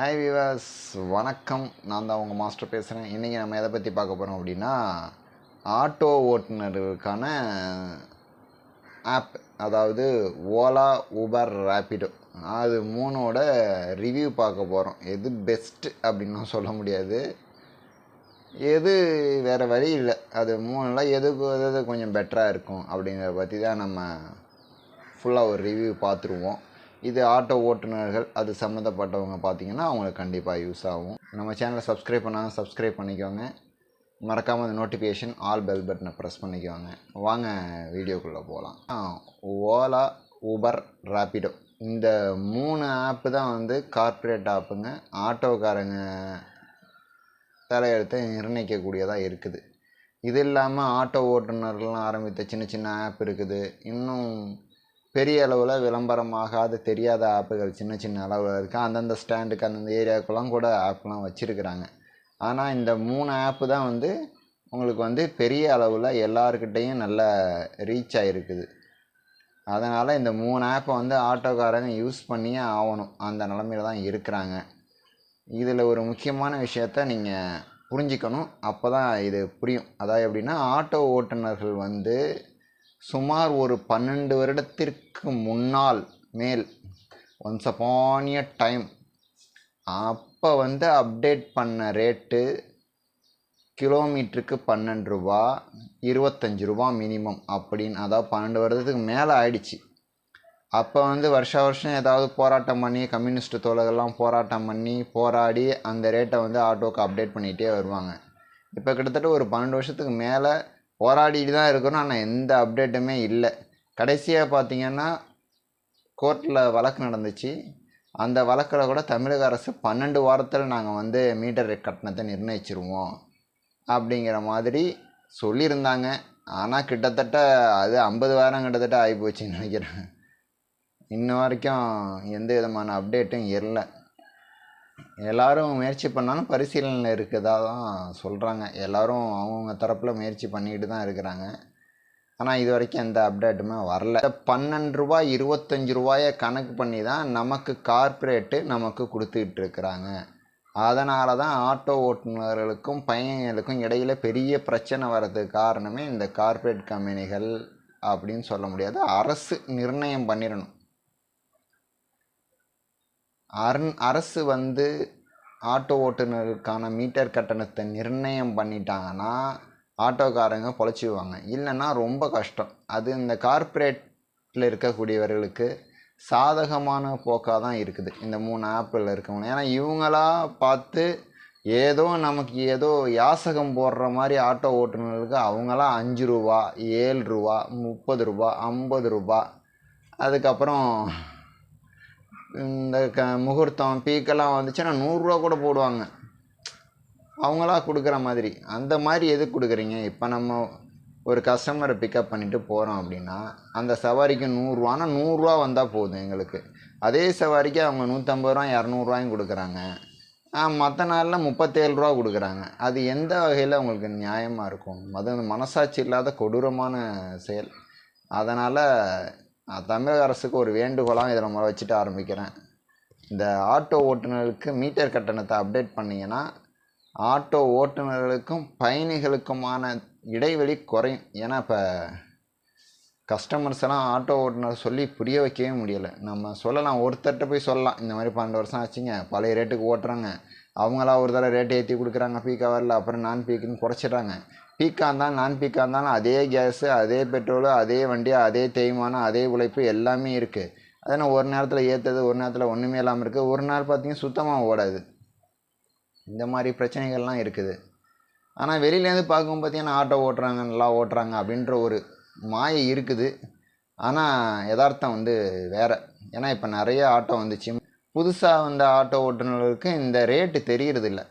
Hi விவாஸ் வணக்கம். நான் தான் உங்கள் மாஸ்டர் பேசுகிறேன் இன்றைக்கி நம்ம எதை பற்றி பார்க்க போகிறோம் அப்படின்னா ஆட்டோ ஓட்டுநருக்கான ஆப் அதாவது ஓலா ஊபர் ரேப்பிடோ அது மூணோட ரிவ்யூ பார்க்க போகிறோம் எது பெஸ்ட்டு அப்படின்னு சொல்ல முடியாது. எது வேறு வழி இல்லை. அது மூணுல எதுக்கு எது கொஞ்சம் பெட்டராக இருக்கும் அப்படிங்கிறத பற்றி தான் நம்ம ஃபுல்லாக ஒரு ரிவ்யூ பார்த்துருவோம். இது ஆட்டோ ஓட்டுநர்கள் அது சம்மந்தப்பட்டவங்க பார்த்தீங்கன்னா அவங்களுக்கு கண்டிப்பாக யூஸ் ஆகும். நம்ம சேனலை சப்ஸ்கிரைப் பண்ணால் சப்ஸ்கிரைப் பண்ணிக்கோங்க. மறக்காமல் அந்த நோட்டிஃபிகேஷன் ஆல் பெல் பட்டனை ப்ரெஸ் பண்ணிக்கோங்க. வாங்க வீடியோக்குள்ளே போகலாம் ஓலா ஊபர் ராப்பிடோ இந்த மூணு ஆப்பு தான் வந்து கார்ப்பரேட் ஆப்புங்க ஆட்டோக்காரங்க தலையெழுத்தை நிர்ணயிக்கக்கூடியதாக இருக்குது. இது இல்லாமல் ஆட்டோ ஓட்டுநர்கள்லாம் ஆரம்பித்த சின்ன சின்ன ஆப் இருக்குது. இன்னும் பெரிய அளவில் விளம்பரமாகாத தெரியாத ஆப்புகள் சின்ன சின்ன அளவில் இருக்குது அந்தந்த ஸ்டாண்டுக்கு அந்தந்த ஏரியாவுக்கெல்லாம் கூட ஆப்லாம் வச்சுருக்குறாங்க. ஆனால் இந்த மூணு ஆப்பு தான் வந்து உங்களுக்கு வந்து பெரிய அளவில் எல்லாருக்கிட்டேயும் நல்ல ரீச் ஆகிருக்குது அதனால் இந்த மூணு ஆப்பை வந்து ஆட்டோக்காரங்க யூஸ் பண்ணியே ஆகணும். அந்த நிலமையில தான் இருக்கிறாங்க. இதில் ஒரு முக்கியமான விஷயத்த நீங்கள் புரிஞ்சிக்கணும். அப்போ தான் இது புரியும். அதாவது எப்படின்னா ஆட்டோ ஓட்டுநர்கள் வந்து சுமார் ஒரு பன்னெண்டு வருடத்திற்கு முன்னால் மேல் ஒன்ஸ் அப்பானிய டைம் அப்போ வந்து அப்டேட் பண்ண ரேட்டு கிலோமீட்டருக்கு பன்னெண்டு ரூபா இருபத்தஞ்சி ரூபா மினிமம் அப்படின்னு அதாவது பன்னெண்டு வருடத்துக்கு மேலே ஆயிடுச்சு. அப்போ வந்து வருஷ வருஷம் ஏதாவது போராட்டம் பண்ணி கம்யூனிஸ்ட் தோழர்கள்லாம் போராட்டம் பண்ணி போராடி அந்த ரேட்டை வந்து ஆட்டோக்கு அப்டேட் பண்ணிகிட்டே வருவாங்க. இப்போ கிட்டத்தட்ட ஒரு பன்னெண்டு வருஷத்துக்கு மேலே போராடிட்டு தான் இருக்கிறோம் ஆனால் எந்த அப்டேட்டுமே இல்லை. கடைசியாக பார்த்திங்கன்னா கோர்ட்டில் வழக்கு நடந்துச்சு. அந்த வழக்கில் கூட தமிழக அரசு பன்னெண்டு வாரத்தில் நாங்கள் வந்து மீட்டர் கட்டணத்தை நிர்ணயிச்சிருவோம் அப்படிங்கிற மாதிரி சொல்லியிருந்தாங்க. ஆனால் கிட்டத்தட்ட அது ஐம்பது வாரம் கிட்டத்தட்ட ஆகிப்போச்சுன்னு நினைக்கிறேன். இன்ன வரைக்கும் எந்த விதமான அப்டேட்டும் இல்லை. எல்லோரும் முயற்சி பண்ணாலும் பரிசீலனையில் இருக்கதா தான் சொல்கிறாங்க எல்லோரும் அவங்கவுங்க தரப்பில் முயற்சி பண்ணிக்கிட்டு தான் இருக்கிறாங்க. ஆனால் இது வரைக்கும் எந்த அப்டேட்டுமே வரல. பன்னெண்டு ரூபாய் இருபத்தஞ்சி ரூபாயை கணக்கு பண்ணி தான் நமக்கு கார்ப்பரேட்டு நமக்கு கொடுத்துக்கிட்டு இருக்கிறாங்க. அதனால தான் ஆட்டோ ஓட்டுநர்களுக்கும் பயணிகளுக்கும் இடையில் பெரிய பிரச்சனை வர்றதுக்கு காரணமே இந்த கார்ப்பரேட் கம்பெனிகள் அப்படின்னு சொல்ல முடியாது. அரசு நிர்ணயம் பண்ணிடணும். அரண் அரசு வந்து ஆட்டோ ஓட்டுநருக்கான மீட்டர் கட்டணத்தை நிர்ணயம் பண்ணிட்டாங்கன்னா ஆட்டோக்காரங்க பொழைச்சிடுவாங்க இல்லைன்னா ரொம்ப கஷ்டம். அது இந்த கார்ப்பரேட்டில் இருக்கக்கூடியவர்களுக்கு சாதகமான போக்காக தான் இருக்குது. இந்த மூணு ஆப்பில் இருக்கவங்க. ஏன்னா இவங்களா பார்த்து ஏதோ நமக்கு ஏதோ யாசகம் போடுற மாதிரி ஆட்டோ ஓட்டுநர்களுக்கு அவங்களாம் அஞ்சு ரூபா ஏழு ரூபா முப்பது ரூபா ஐம்பது ரூபா. அதுக்கப்புறம் இந்த க முகூர்த்தம் பீக்கெல்லாம் வந்துச்சுன்னா நூறுரூவா கூட போடுவாங்க. அவங்களா கொடுக்குற மாதிரி. அந்த மாதிரி எதுக்கு கொடுக்குறீங்க? இப்போ நம்ம ஒரு கஸ்டமரை பிக்கப் பண்ணிவிட்டு போகிறோம் அப்படின்னா அந்த சவாரிக்கு நூறுரூவானா நூறுரூவா வந்தால் போதும் எங்களுக்கு. அதே சவாரிக்கு அவங்க நூற்றம்பது ரூபா இரநூறுவாயும் கொடுக்குறாங்க. மற்ற நாளில் முப்பத்தேழு ரூபா கொடுக்குறாங்க. அது எந்த வகையில் அவங்களுக்கு நியாயமாக இருக்கும்? அது மனசாட்சி இல்லாத கொடூரமான செயல். அதனால் தமிழக அரசுக்கு ஒரு வேண்டுகோளாக இதில் முறை வச்சுட்டு ஆரம்பிக்கிறேன். இந்த ஆட்டோ ஓட்டுநர்களுக்கு மீட்டர் கட்டணத்தை அப்டேட் பண்ணிங்கன்னா ஆட்டோ ஓட்டுநர்களுக்கும் பயணிகளுக்குமான இடைவெளி குறையும். ஏன்னா இப்போ கஸ்டமர்ஸ் எல்லாம் ஆட்டோ ஓட்டுநர் சொல்லி புரிய வைக்கவே முடியலை. நம்ம சொல்லலாம் ஒருத்தர்கிட்ட போய் சொல்லலாம். இந்த மாதிரி பன்னெண்டு வருஷம் ஆச்சுங்க பழைய ரேட்டுக்கு ஓட்டுறாங்க. அவங்களா ஒரு தடவை ரேட்டு ஏற்றி கொடுக்குறாங்க பீக் ஹவரில் அப்புறம் நான் பீக்குன்னு குறைச்சிட்றாங்க. பீக்காக இருந்தாலும் நான் பீக்காக இருந்தாலும் அதே கேஸு அதே பெட்ரோலு அதே வண்டி அதே தேய்மானம் அதே உழைப்பு எல்லாமே இருக்குது அதனால் ஒரு நேரத்தில் ஏற்றுறது ஒரு நேரத்தில் ஒன்றுமே இல்லாமல் இருக்குது ஒரு நாள் பார்த்திங்கன்னா சுத்தமாக ஓடாது. இந்த மாதிரி பிரச்சனைகள்லாம் இருக்குது. ஆனால் வெளியிலேருந்து பார்க்கும் பார்த்தீங்கன்னா ஆட்டோ ஓட்டுறாங்க நல்லா ஓட்டுறாங்க அப்படின்ற ஒரு மாயை இருக்குது. ஆனால் யதார்த்தம் வந்து வேறு. ஏன்னா இப்போ நிறைய ஆட்டோ வந்துச்சு. புதுசாக வந்த ஆட்டோ ஓட்டுநர்களுக்கு இந்த ரேட்டு தெரியறதில்ல.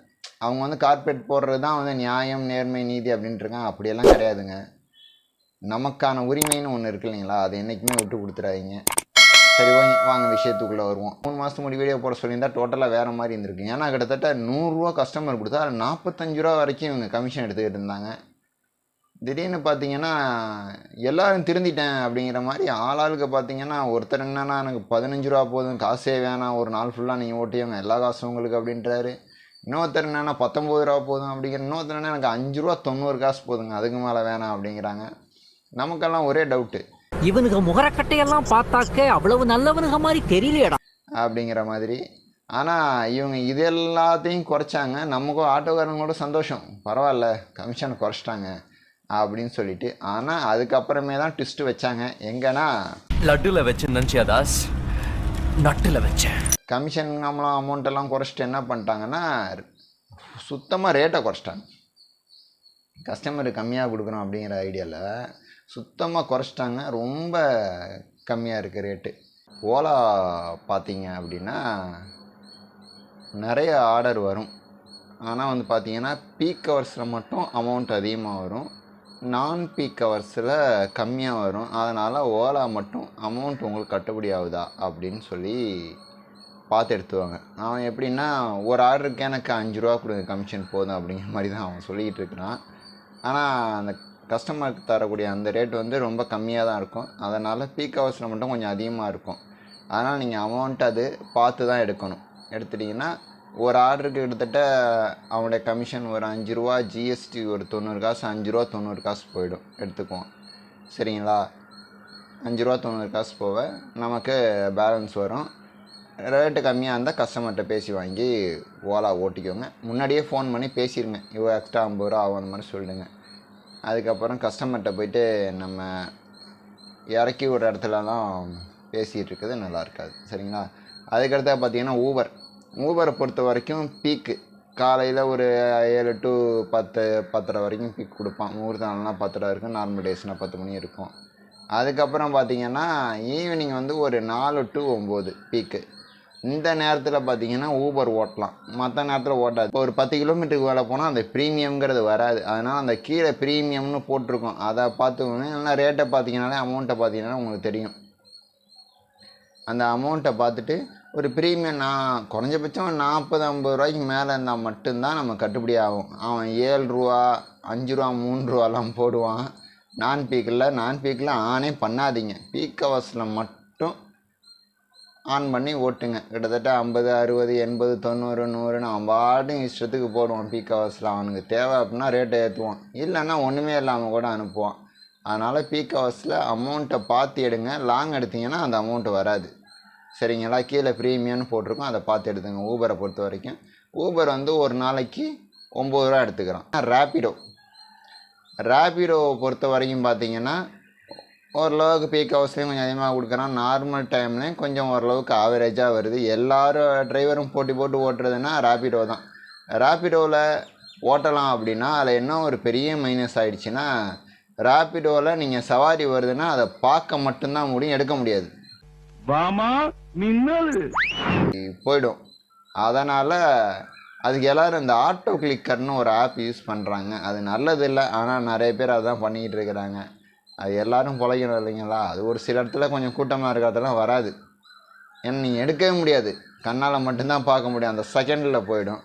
அவங்க வந்து கார்பரேட் போடுறது தான் வந்து நியாயம் நேர்மை நீதி அப்படின்ட்டு இருக்காங்க. அப்படியெல்லாம் கிடையாதுங்க. நமக்கான உரிமைன்னு ஒன்று இருக்கு இல்லைங்களா? அதை என்றைக்குமே விட்டு கொடுத்துறாதீங்க சரி ஓகே. வாங்க விஷயத்துக்குள்ளே வருவோம். மூணு மாதத்துக்கு முடி வீடியோ போட சொல்லியிருந்தால் டோட்டலாக வேறு மாதிரி இருந்திருக்கு. ஏன்னா கிட்டத்தட்ட நூறுரூவா கஸ்டமர் கொடுத்தா அதில் நாற்பத்தஞ்சு ரூபா வரைக்கும் இவங்க கமிஷன் எடுத்துக்கிட்டு இருந்தாங்க. திடீர்னு பார்த்தீங்கன்னா எல்லோரும் திருந்திட்டேன் அப்படிங்கிற மாதிரி ஆளாளுக்கு பார்த்தீங்கன்னா ஒருத்தர் என்னன்னா எனக்கு பதினஞ்சு ரூபா போதும். காசே வேணாம். ஒரு நாள் ஃபுல்லாக நீங்கள் ஓட்டியவங்க எல்லா காசும் உங்களுக்கு அப்படின்றாரு. இன்னொருத்தர் என்னன்னா பத்தொம்பது ரூபா போதும் அப்படிங்கிற இன்னொருத்தர் என்ன எனக்கு அஞ்சு ரூபா தொண்ணூறு காசு போதுங்க. அதுக்கு மேலே வேணாம் அப்படிங்கிறாங்க. நமக்கெல்லாம் ஒரே டவுட்டு இவனுக்கு முகரக்கட்டையெல்லாம் பார்த்தாக்க அவ்வளவு நல்லவனுங்க மாதிரி தெரியலையடா. அப்படிங்கிற மாதிரி. ஆனால் இவங்க இது எல்லாத்தையும் குறைச்சாங்க. நமக்கும் ஆட்டோக்காரங்க கூட சந்தோஷம். பரவாயில்ல கமிஷன் குறைச்சிட்டாங்க அப்படின்னு சொல்லிட்டு. ஆனால் அதுக்கப்புறமே தான் ட்விஸ்ட்டு வச்சாங்க. எங்கன்னா லட்டுல வச்சு நினைச்சியா தாஸ்? நட்டில் வச்சேன். கமிஷன் அமலம் அமௌண்ட் எல்லாம் குறைச்சிட்டு என்ன பண்ணிட்டாங்கன்னா சுத்தமாக ரேட்டை குறைச்சிட்டாங்க. கஸ்டமருக்கு கம்மியாக கொடுக்குறோம் அப்படிங்கிற ஐடியாவில் சுத்தமாக குறைச்சிட்டாங்க. ரொம்ப கம்மியாக இருக்குது ரேட்டு ஓலா பார்த்தீங்க அப்படின்னா நிறைய ஆர்டர் வரும். ஆனால் வந்து பார்த்தீங்கன்னா பீக் ஹவர்ஸில் மட்டும் அமௌண்ட் அதிகமாக வரும். நான் பீக் ஹவர்ஸில் கம்மியாக வரும். அதனால் ஓலா மட்டும் அமௌண்ட் உங்களுக்கு கட்டுப்படி ஆகுதா? அப்படின்னு சொல்லி பார்த்து எடுத்துவாங்க. அவன் எப்படின்னா ஒரு ஆர்டருக்கு எனக்கு அஞ்சு ரூபா கொடுங்க கமிஷன் போதும் அப்படிங்கிற மாதிரி தான் அவன் சொல்லிக்கிட்டு இருக்கிறான். ஆனால் அந்த கஸ்டமருக்கு தரக்கூடிய அந்த ரேட் வந்து ரொம்ப கம்மியாக தான் இருக்கும். அதனால் பீக் ஹவர்ஸில் மட்டும் கொஞ்சம் அதிகமாக இருக்கும். அதனால் நீங்கள் அமௌண்ட் அது பார்த்து தான் எடுக்கணும். எடுத்துட்டிங்கன்னா ஒரு ஆர்டருக்கு கிட்டத்தட்ட அவனுடைய கமிஷன் ஒரு அஞ்சு ரூபா ஜிஎஸ்டி ஒரு தொண்ணூறு காசு அஞ்சு ரூபா தொண்ணூறு காசு போயிடும். எடுத்துக்குவோம். சரிங்களா? அஞ்சு ரூபா தொண்ணூறு காசு போக நமக்கு பேலன்ஸ் வரும். ரேட்டு கம்மியாக இருந்தால் கஸ்டமர்கிட்ட பேசி வாங்கி ஓலா ஓட்டிக்கோங்க. முன்னாடியே ஃபோன் பண்ணி பேசிடுங்க இவ்வளோ எக்ஸ்ட்ரா ஐம்பது ரூபா ஆகும் அந்த மாதிரி சொல்லிடுங்க அதுக்கப்புறம் கஸ்டமர்கிட்ட போயிட்டு நம்ம இறக்கி விடுற இடத்துலலாம் பேசிகிட்டு இருக்கிறது நல்லா இருக்காது. சரிங்களா? அதுக்கடுத்தா பார்த்தீங்கன்னா ஊபர் ஊபரை பொறுத்த வரைக்கும் பீக்கு காலையில் ஒரு ஏழு டு பத்து பத்தரை வரைக்கும் பீக் கொடுப்பான். முகூர்த்த நாள்லாம் பத்தரை இருக்கும் நார்மல் டேஸ்னால் பத்து மணி இருக்கும். அதுக்கப்புறம் பார்த்திங்கன்னா ஈவினிங் வந்து ஒரு நாலு டு ஒம்பது பீக்கு இந்த நேரத்தில் பார்த்தீங்கன்னா ஊபர் ஓட்டலாம். மற்ற நேரத்தில் ஓட்டாது. இப்போ ஒரு பத்து கிலோமீட்டருக்கு வேலை போனால் அந்த ப்ரீமியம்ங்கிறது வராது. அதனால் அந்த கீழே ப்ரீமியம்னு போட்டிருக்கோம். அதை பார்த்து இல்லைன்னா ரேட்டை பார்த்தீங்கன்னாலே அமௌண்ட்டை பார்த்தீங்கன்னா உங்களுக்கு தெரியும். அந்த அமௌண்ட்டை பார்த்துட்டு ஒரு ப்ரீமியம் நான் குறைஞ்சபட்சம் நாற்பது ஐம்பது ரூபாய்க்கு மேலே இருந்தால் மட்டும்தான் நம்ம கட்டுப்படி ஆகும். அவன் ஏழு ரூபா அஞ்சு ரூபா மூணு ரூபாலாம் போடுவான். நான் பீக்கில் நான் பீக்கில் ஆனே பண்ணாதீங்க. பீக் ஹவர்ஸில் மட்டும் ஆன் பண்ணி ஓட்டுங்க. கிட்டத்தட்ட ஐம்பது அறுபது எண்பது தொண்ணூறு நூறுன்னு அவன் பாட்டும் இஷ்டத்துக்கு போடுவான். பீக் ஹவர்ஸில் அவனுக்கு தேவை அப்படின்னா ரேட்டை ஏற்றுவான் இல்லைன்னா ஒன்றுமே இல்லாமல் கூட அனுப்புவான். அதனால் பீக் ஹவர்ஸில் அமௌண்ட்டை பார்த்து எடுங்க. லாங் எடுத்தீங்கன்னா அந்த அமௌண்ட்டு வராது. சரிங்களா? கீழே ப்ரீமியம்னு போட்டிருக்கோம். அதை பார்த்து எடுத்துங்க ஊபரை பொறுத்த வரைக்கும். ஊபர் வந்து ஒரு நாளைக்கு ஒம்பது ரூபா எடுத்துக்கிறோம் ரேப்பிடோ ரேப்பிடோவை பொறுத்த வரைக்கும் பார்த்தீங்கன்னா ஓரளவுக்கு பீக் ஹவர்ஸ்லேயும் கொஞ்சம் அதிகமாக கொடுக்குறான். நார்மல் டைம்லேயும் கொஞ்சம் ஓரளவுக்கு ஆவரேஜாக வருது. எல்லாரும் டிரைவரும் போட்டி போட்டு ஓட்டுறதுன்னா ரேப்பிடோ தான். ரேப்பிடோவில் ஓட்டலாம் அப்படின்னா அதில் என்ன ஒரு பெரிய மைனஸ் ஆகிடுச்சின்னா ரேப்பிடோவில் நீங்கள் சவாரி வருதுன்னா அதை பார்க்க மட்டும்தான் முடியும் எடுக்க முடியாது. வாமா மின்னல் போயிடும். அதனால் அதுக்கு எல்லோரும் இந்த ஆட்டோ கிளிக்கர்னு ஒரு ஆப் யூஸ் பண்ணுறாங்க அது நல்லது இல்லை ஆனால் நிறைய பேர் அதான் பண்ணிக்கிட்டு இருக்கிறாங்க. அது எல்லோரும் பிழைக்கணும் இல்லைங்களா? அது ஒரு சில இடத்துல கொஞ்சம் கூட்டமாக இருக்கிறதெல்லாம் வராது. ஏன்னா நீங்கள் எடுக்கவே முடியாது. கண்ணால் மட்டும்தான் பார்க்க முடியும். அந்த செகண்டில் போயிடும்.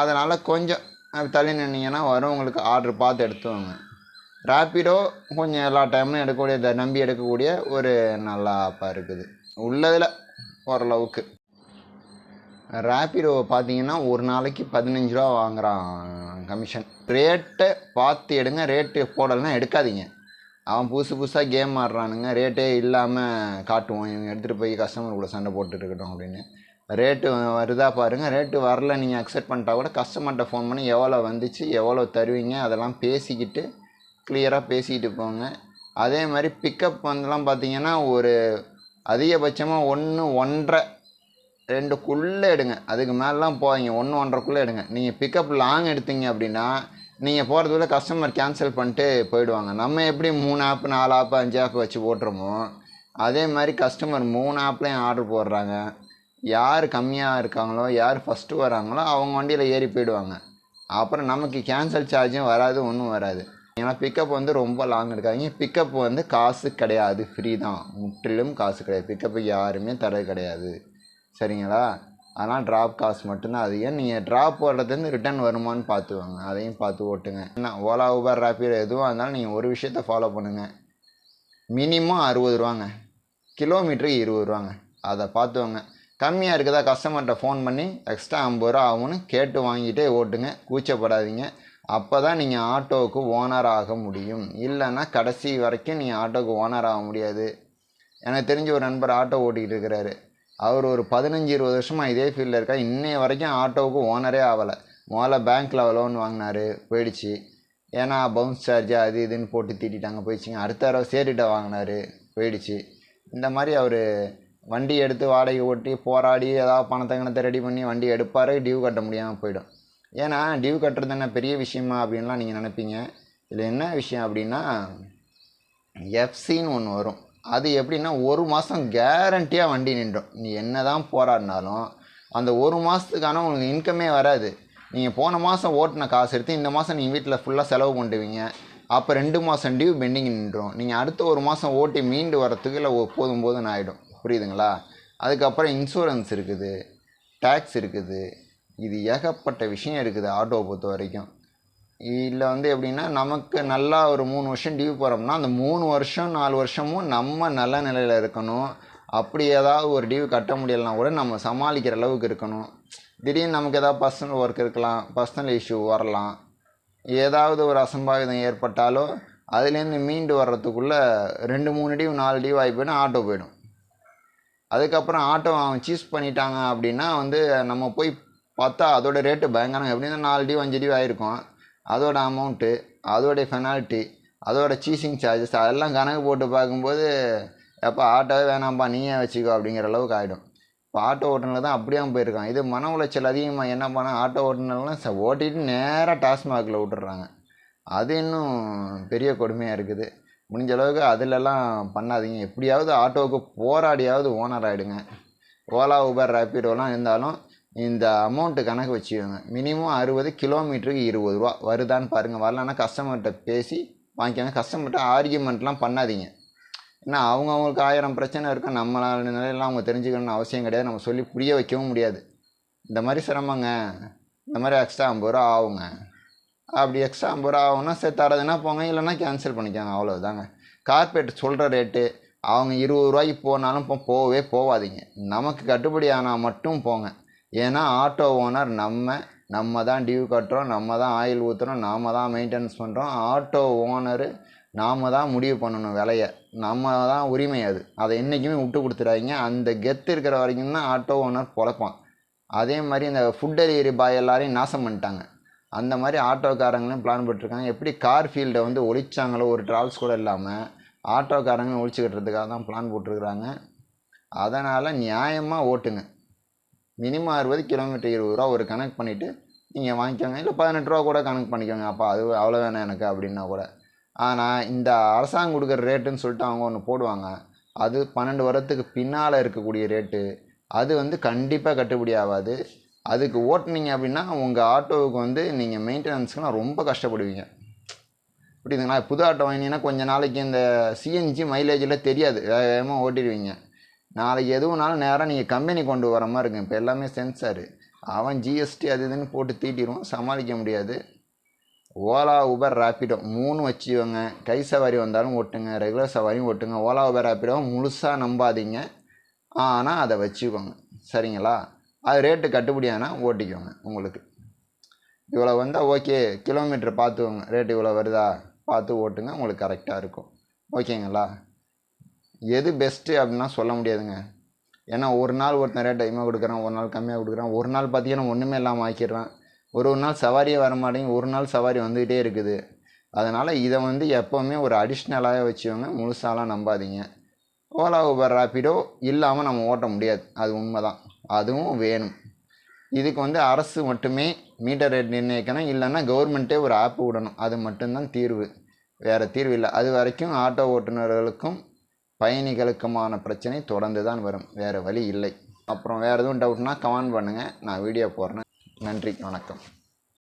அதனால் கொஞ்சம் தள்ளி நின்னீங்கன்னா வரும். உங்களுக்கு ஆர்டர் பார்த்து எடுத்துவாங்க ரேப்பிடோ கொஞ்சம் எல்லா டைம்லையும் எடுக்கக்கூடிய இதை நம்பி எடுக்கக்கூடிய ஒரு நல்ல ஆப்பாக இருக்குது. உள்ளதில் ஓரளவுக்கு. ரேப்பிடோ பார்த்தீங்கன்னா ஒரு நாளைக்கு பதினஞ்சு ரூபா வாங்குகிறான் கமிஷன் ரேட்டை பார்த்து எடுங்க ரேட்டு போடலைன்னா எடுக்காதீங்க. அவன் புதுசு புதுசாக கேம் ஆடுறானுங்க ரேட்டே இல்லாமல் காட்டுவான். இவங்க எடுத்துகிட்டு போய் கஸ்டமர் கூட சண்டை போட்டுட்டு இருக்கட்டும் அப்படின்னு. ரேட்டு வருதா பாருங்கள் ரேட்டு வரல நீங்கள் அக்செப்ட் பண்ணிட்டா கூட கஸ்டமர்கிட்ட ஃபோன் பண்ணி எவ்வளோ வந்துச்சு எவ்வளோ தருவீங்க அதெல்லாம் பேசிக்கிட்டு கிளியராக பேசிக்கிட்டு போங்க. அதே மாதிரி பிக்கப் வந்துலாம் பார்த்தீங்கன்னா ஒரு அதிகபட்சமாக ஒன்று ஒன்றரை ரெண்டுக்குள்ளே எடுங்க. அதுக்கு மேலாம் போவீங்க ஒன்று ஒன்றரைக்குள்ளே எடுங்க. நீங்கள் பிக்கப் லாங் எடுத்தீங்க அப்படின்னா நீங்கள் போகிறதுக்குள்ள கஸ்டமர் கேன்சல் பண்ணிட்டு போயிடுவாங்க. நம்ம எப்படி மூணு ஆப் நாலு ஆப் அஞ்சு ஆப் வச்சு போட்டுருமோ அதே மாதிரி கஸ்டமர் மூணு ஆப்லேயும் ஆர்டர் போடுறாங்க. யார் கம்மியாக இருக்காங்களோ யார் ஃபஸ்ட்டு வராங்களோ அவங்க வண்டியில் ஏறி போயிடுவாங்க. அப்புறம் நமக்கு கேன்சல் சார்ஜும் வராது ஒன்றும் வராது. ஏன்னா பிக்கப் வந்து ரொம்ப லாங் எடுக்காதீங்க. பிக்கப் வந்து காசு கிடையாது. ஃப்ரீ தான். முற்றிலும் காசு கிடையாது. பிக்கப்புக்கு யாருமே தரது கிடையாது. சரிங்களா? அதனால் ட்ராப் காசு மட்டும்தான் அதிகம். நீங்கள் ட்ராப் போடுறதுலேருந்து ரிட்டர்ன் வருமான்னு பார்த்துக்கோங்க. அதையும் பார்த்து ஓட்டுங்க. என்ன ஓலா ஊபர் ரேப்பிடோ எதுவாக இருந்தாலும் நீங்கள் ஒரு விஷயத்த ஃபாலோ பண்ணுங்கள் மினிமம் அறுபது ரூபாங்க. கிலோமீட்டருக்கு இருபது ரூபாங்க. அதை பார்த்துவாங்க கம்மியாக இருக்குதா? கஸ்டமர்கிட்ட ஃபோன் பண்ணி எக்ஸ்ட்ரா ஐம்பது ரூபா ஆகும்னு கேட்டு வாங்கிட்டே ஓட்டுங்க. கூச்சப்படாதீங்க. அப்போ தான் நீங்கள் ஆட்டோவுக்கு ஓனர் ஆக முடியும். இல்லைன்னா கடைசி வரைக்கும் நீங்கள் ஆட்டோவுக்கு ஓனர் ஆக முடியாது. எனக்கு தெரிஞ்ச ஒரு நண்பர் ஆட்டோ ஓட்டிக்கிட்டு இருக்கிறாரு. அவர் ஒரு பதினஞ்சு இருபது வருஷமாக இதே ஃபீல்டில் இருக்கா. இன்னைய வரைக்கும் ஆட்டோவுக்கு ஓனரே ஆகலை. முதல்ல பேங்க்கில் லோன் வாங்கினாரு போயிடுச்சு. ஏன்னா பவுன்ஸ் சார்ஜ் அது இதுன்னு போட்டு தீட்டிட்டாங்க. போயிடுச்சுங்க. அடுத்த தடவை சேரிட்ட வாங்கினாரு போயிடுச்சு. இந்த மாதிரி அவர் வண்டி எடுத்து வாடகை ஓட்டி போராடி ஏதாவது பணத்தை கணத்தை ரெடி பண்ணி வண்டி எடுப்பார் டியூ கட்ட முடியாமல் போயிடும். ஏன்னா டியூ கட்டுறது என்ன பெரிய விஷயமா அப்படின்லாம் நீங்கள் நினைப்பீங்க. இதில் என்ன விஷயம் அப்படின்னா எஃப்சின்னு ஒன்று வரும். அது எப்படின்னா ஒரு மாதம் கேரண்டியாக வண்டி நின்றோம். நீ என்ன தான் போராடினாலும் அந்த ஒரு மாதத்துக்கான உங்களுக்கு இன்கமே வராது. நீங்கள் போன மாதம் ஓட்டின காசு எடுத்து இந்த மாதம் நீங்கள் வீட்டில் ஃபுல்லாக செலவு பண்ணுவீங்க அப்போ ரெண்டு மாதம் டியூ பெண்டிங் நின்றோம். நீங்கள் அடுத்த ஒரு மாதம் ஓட்டி மீண்டு வரத்துக்கு இல்லை போதும் போதும்னு ஆகிடும் புரியுதுங்களா? அதுக்கப்புறம் இன்சூரன்ஸ் இருக்குது டேக்ஸ் இருக்குது. இது ஏகப்பட்ட விஷயம் இருக்குது ஆட்டோவை பொறுத்த வரைக்கும். இதில் வந்து எப்படின்னா நமக்கு நல்லா ஒரு மூணு வருஷம் டியூ போகிறோம்னா அந்த மூணு வருஷம் நாலு வருஷமும் நம்ம நல்ல நிலையில் இருக்கணும். அப்படி ஏதாவது ஒரு டியூ கட்ட முடியலைனா கூட நம்ம சமாளிக்கிற அளவுக்கு இருக்கணும். திடீர்னு நமக்கு ஏதாவது பர்சனல் ஒர்க் இருக்கலாம் பர்சனல் இஷ்யூ வரலாம். ஏதாவது ஒரு அசம்பாவிதம் ஏற்பட்டாலோ அதுலேருந்து மீண்டு வர்றதுக்குள்ளே ரெண்டு மூணு டியூ நாலு டியூ ஆகி போயிடும் ஆட்டோ போயிடும். அதுக்கப்புறம் ஆட்டோ அவன் சீஸ் பண்ணிட்டாங்க அப்படின்னா வந்து நம்ம போய் பார்த்தா அதோட ரேட்டு பயங்கரம். எப்படின்னா நாலு டியூ அஞ்சு டியூ ஆகிருக்கும் அதோட அமௌண்ட்டு அதோடைய பெனால்ட்டி அதோட சீசிங் சார்ஜஸ் அதெல்லாம் கணக்கு போட்டு பார்க்கும்போது எப்போ ஆட்டோவே வேணாம்ப்பா நீயே வச்சுக்கோ அப்படிங்கிற அளவுக்கு ஆகிடும் இப்போ ஆட்டோ ஓட்டுநர் தான் அப்படியே போயிருக்கான் இது மன உளைச்சல் அதிகமாக என்ன பண்ணால் ஆட்டோ ஓட்டுநர்லாம் ச ஓட்டிட்டு நேராக டாஸ்மாகில் விட்டுறாங்க அது இன்னும் பெரிய கொடுமையாக இருக்குது. முடிஞ்ச அளவுக்கு அதிலெல்லாம் பண்ணாதீங்க. எப்படியாவது ஆட்டோவுக்கு போராடியாவது ஓனர் ஆகிடுங்க ஓலா உபர் ரேப்பிடோலாம் இருந்தாலும் இந்த அமௌண்ட்டு கணக்கு வச்சுக்கோங்க. மினிமம் அறுபது கிலோமீட்டருக்கு இருபது ரூபா. வருதான்னு பாருங்கள் வரலன்னா கஸ்டமர்கிட்ட பேசி வாங்கிக்கோங்க. கஸ்டமர்கிட்ட ஆர்கியூமெண்ட்லாம் பண்ணாதீங்க. ஏன்னா அவங்க அவங்களுக்கு ஆயிரம் பிரச்சனை இருக்கும் நம்மளால நிலையெல்லாம் அவங்க தெரிஞ்சுக்கணும்னு அவசியம் கிடையாது. நம்ம சொல்லி புரிய வைக்கவும் முடியாது. இந்த மாதிரி சிரமங்க. இந்த மாதிரி எக்ஸ்ட்ரா ஐம்பது ரூபா ஆகுங்க. அப்படி எக்ஸ்ட்ரா ஐம்பது ரூபா ஆகும்னா சரி தரதுன்னா போங்க? இல்லைன்னா கேன்சல் பண்ணிக்கோங்க. அவ்வளோதாங்க கார்பரேட் சொல்கிற ரேட்டு அவங்க இருபது ரூபாய்க்கு போனாலும் இப்போ போகவே போகாதீங்க. நமக்கு கட்டுப்படி ஆனால் மட்டும் போங்க. ஏன்னா ஆட்டோ ஓனர் நம்ம நம்ம தான் டியூ கட்டுறோம் நம்ம தான் ஆயில் ஊற்றுறோம் நாம தான் மெயின்டெனன்ஸ் பண்ணுறோம் ஆட்டோ ஓனரு நாம தான் முடிவு பண்ணணும் விலையை. நம்ம தான் உரிமை அது. அதை என்றைக்குமே விட்டு கொடுத்துடாதீங்க. அந்த கெத்து இருக்கிற வரைக்கும் தான் ஆட்டோ ஓனர் பொழைப்பான். அதே மாதிரி இந்த ஃபுட் டெலிவரி பாய் எல்லாரையும் நாசம் பண்ணிட்டாங்க. அந்த மாதிரி ஆட்டோக்காரங்களும் பிளான் போட்டிருக்காங்க. எப்படி கார் ஃபீல்டை வந்து ஒழிச்சாங்களோ ஒரு ட்ராவல்ஸ் கூட இல்லாமல் ஆட்டோக்காரங்களும் ஒழிச்சுக்கிட்டுறதுக்காக தான் பிளான் போட்டிருக்கிறாங்க. அதனால் நியாயமாக ஓட்டுங்க. மினிமம் அறுபது கிலோமீட்டர் இருபது ரூபா ஒரு கணக்கு பண்ணிவிட்டு நீங்கள் வாங்கிக்கோங்க. இல்லை பதினெட்டு ரூபா கூட கணக்கு பண்ணிக்கோங்க. அப்போ அது அவ்வளோ வேணாம் எனக்கு அப்படின்னா கூட. ஆனால் இந்த அரசாங்கம் கொடுக்குற ரேட்டுன்னு சொல்லிட்டு அவங்க ஒன்று போடுவாங்க. அது பன்னெண்டு வருடத்துக்கு பின்னால் இருக்கக்கூடிய ரேட்டு அது வந்து கண்டிப்பாக கட்டுப்படி ஆகாது. அதுக்கு ஓட்டுனீங்க அப்படின்னா உங்கள் ஆட்டோவுக்கு வந்து நீங்கள் மெயின்டெனன்ஸ்க்குலாம் ரொம்ப கஷ்டப்படுவீங்க. புரியுதுங்களா? புது ஆட்டோ வாங்கினீங்கன்னா கொஞ்ச நாளைக்கு இந்த சிஎன்ஜி மைலேஜில் தெரியாது. வேக வேகமாக ஓட்டிடுவீங்க. நாளைக்கு எதுவும்னாலும் நேராக நீங்கள் கம்பெனி கொண்டு வர மாதிரி இருக்கும். இப்போ எல்லாமே சென்சாரு அவன் ஜிஎஸ்டி அது இதுன்னு போட்டு தீட்டிடுவான். சமாளிக்க முடியாது. ஓலா உபர் ராப்பிடோ மூணு வச்சுக்கோங்க. கை சவாரி வந்தாலும் ஓட்டுங்க ரெகுலர் சவாரியும் ஓட்டுங்க ஓலா உபர் ராப்பிடோ முழுசாக நம்பாதீங்க. ஆனால் அதை வச்சுக்கோங்க. சரிங்களா? அது ரேட்டு கட்டுப்படியானால் ஓட்டிக்கோங்க உங்களுக்கு. இவ்வளோ வந்தால் ஓகே கிலோமீட்டர் பார்த்துக்கோங்க. ரேட்டு இவ்வளோ வருதா? பார்த்து ஓட்டுங்க. உங்களுக்கு கரெக்டாக இருக்கும். ஓகேங்களா எது பெஸ்ட்டு அப்படின்னா சொல்ல முடியாதுங்க. ஏன்னா ஒரு நாள் ஒருத்தன் ரேட் அதிகமாக கொடுக்குறான் ஒரு நாள் கம்மியாக கொடுக்குறான் ஒரு நாள் பார்த்தீங்கன்னா ஒன்றுமே இல்லாமல் ஆக்கிடுறான். ஒரு ஒரு நாள் சவாரியே வர மாட்டேங்குது ஒரு நாள் சவாரி வந்துக்கிட்டே இருக்குது. அதனால் இதை வந்து எப்போவுமே ஒரு அடிஷ்னலாக வச்சுக்கோங்க முழுசாலாம் நம்பாதீங்க. ஓலா ஊபர் ராப்பிடோ இல்லாமல் நம்ம ஓட்ட முடியாது. அது உண்மை தான் அதுவும் வேணும். இதுக்கு வந்து அரசு மட்டுமே மீட்டர் ரேட் நிர்ணயிக்கணும். இல்லைன்னா கவர்மெண்ட்டே ஒரு ஆப் விடணும். அது மட்டும்தான் தீர்வு. வேறு தீர்வு இல்லை. அது வரைக்கும் ஆட்டோ ஓட்டுநர்களுக்கும் பயணிகளுக்குமான பிரச்சனை தொடர்ந்து தான் வரும். வேறு வழி இல்லை. அப்புறம் வேறு எதுவும் டவுட்னா கமெண்ட் பண்ணுங்கள் நான் வீடியோ போடுறேன். நன்றி. வணக்கம்.